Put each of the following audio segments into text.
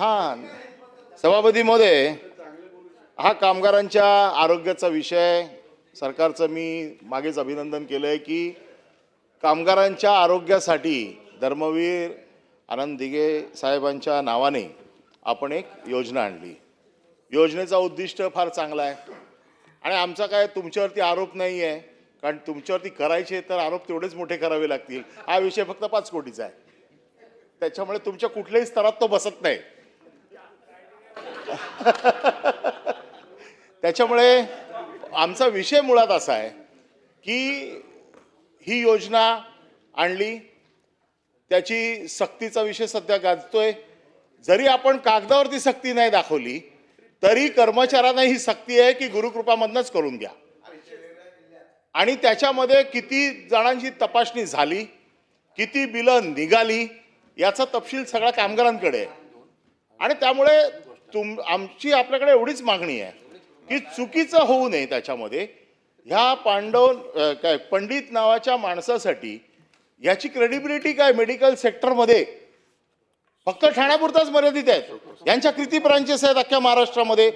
हां सभापती महोदय हा कामगारांच्या आरोग्याचा विषय सरकारचं मी मागेच अभिनंदन केलं आहे की कामगारांच्या आरोग्यासाठी धर्मवीर आनंद दिघे साहेबांच्या नावाने आपण एक योजना आणली. योजनेचा उद्दिष्ट फार चांगला आहे. आणि आमचा काय तुमच्यावरती आरोप नाही आहे कारण तुमच्यावरती करायचे तर आरोप तेवढेच मोठे करावे लागतील. हा विषय फक्त पाच कोटीचा आहे. त्याच्यामुळे तुमच्या कुठल्याही स्तरात तो बसत नाही. त्याच्यामुळे आमचा विषय मुळात असा आहे की ही योजना आणली त्याची सक्तीचा विषय सध्या गाजतोय. जरी आपण कागदावरती सक्ती नाही दाखवली तरी कर्मचाऱ्यांना ही सक्ती आहे की गुरुकृपामधनच करून घ्या. आणि त्याच्यामध्ये किती जणांची तपासणी झाली किती बिलं निघाली याचा तपशील सगळा कामगारांकडे आहे. आणि त्यामुळे तुम आमची आपल्याकडे एवढीच मागणी आहे की चुकीचं होऊ नये त्याच्यामध्ये. ह्या पांडव काय पंडित नावाच्या माणसासाठी याची क्रेडिबिलिटी काय मेडिकल सेक्टरमध्ये फक्त ठाण्यापुरताच मर्यादित आहेत. यांच्या किती ब्रांचेस आहेत अख्ख्या महाराष्ट्रामध्ये.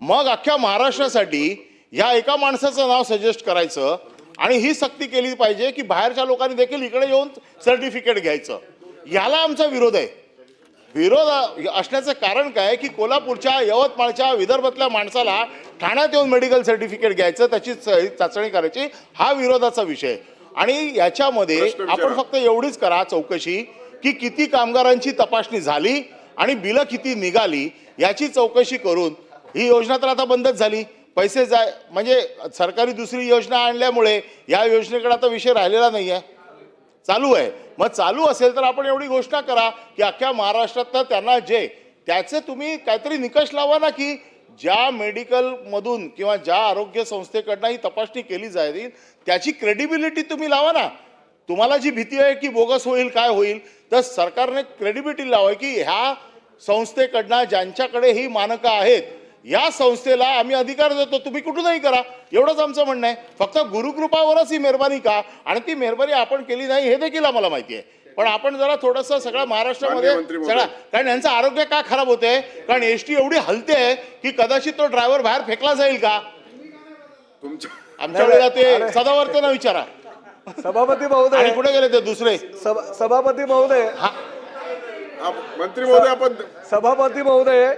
मग अख्ख्या महाराष्ट्रासाठी या एका माणसाचं नाव सजेस्ट करायचं आणि ही सक्ती केली पाहिजे की बाहेरच्या लोकांनी देखील इकडे येऊन सर्टिफिकेट घ्यायचं. याला आमचा विरोध आहे. विरोध असण्याचं कारण काय? की कोल्हापूरच्या यवतमाळच्या विदर्भातल्या माणसाला ठाण्यात येऊन मेडिकल सर्टिफिकेट घ्यायचं त्याची चाचणी करायची हा विरोधाचा विषय. आणि याच्यामध्ये. आपण फक्त एवढीच करा चौकशी की किती कामगारांची तपासणी झाली आणि बिलं किती निघाली याची चौकशी करून ही योजना तर आता बंदच झाली. पैसे जाय म्हणजे सरकारी दुसरी योजना आणल्यामुळे या योजनेकडे आता विषय राहिलेला नाही आहे चालू आहे. मग चालू असेल तर आपण एवढी घोषणा करा की अख्ख्या महाराष्ट्रातनं त्यांना जे त्याचे तुम्ही काहीतरी निकष लावा ना की ज्या मेडिकलमधून किंवा ज्या आरोग्य संस्थेकडनं ही तपासणी केली जाईल त्याची क्रेडिबिलिटी तुम्ही लावा ना. तुम्हाला जी भीती आहे की बोगस होईल काय होईल तर सरकारने क्रेडिबिलिटी लावाय की ह्या संस्थेकडनं ज्यांच्याकडे ही मानकं आहेत या संस्थेला आम्ही अधिकार देतो तुम्ही कुठूनही करा. एवढंच आमचं म्हणणं आहे. फक्त गुरुकृपावरच ही मेहरबानी का? आणि ती मेहरबानी आपण केली नाही हे देखील आम्हाला माहिती आहे. पण आपण जरा थोडंसं सगळ्या महाराष्ट्रामध्ये. सगळा कारण यांचं आरोग्य का खराब होते कारण एस टी एवढी हलते आहे की कदाचित तो ड्रायव्हर बाहेर फेकला जाईल का? तुमच्या आमच्या वेळेला ते सदावर्तेनं विचारा. सभापती महोदय. कुठे गेले ते दुसरे? सभा- सभापती महोदय. मंत्री महोदय आपण सभापती महोदय.